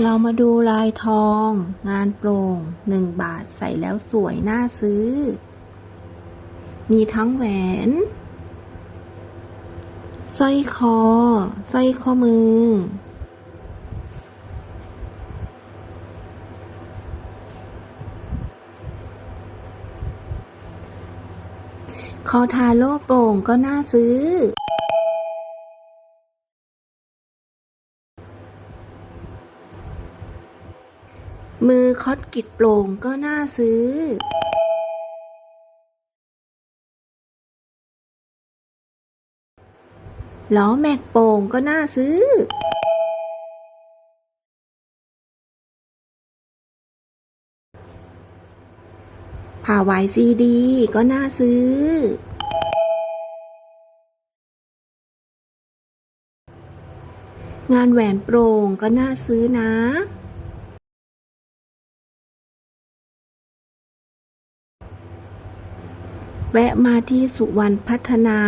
เรามาดูลายทอง งานโปร่งหนึ่งบาทใส่แล้วสวยน่าซื้อ มีทั้งแหวนสร้อยคอสร้อยข้อมือ คอทาโล่โปร่งก็น่าซื้อ มือคอดกิดโปร่งก็น่าซื้อล้อแม็กโป่งก็น่าซื้อผ่าไวายซีดีก็น่าซื้อ งานแหวนโปร่งก็น่าซื้อนะ แวะมาที่สุวรรณพัฒนา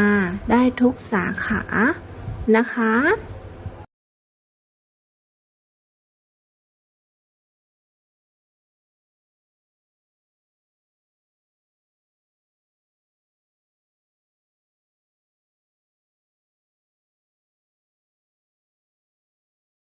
ได้ทุกสาขานะคะ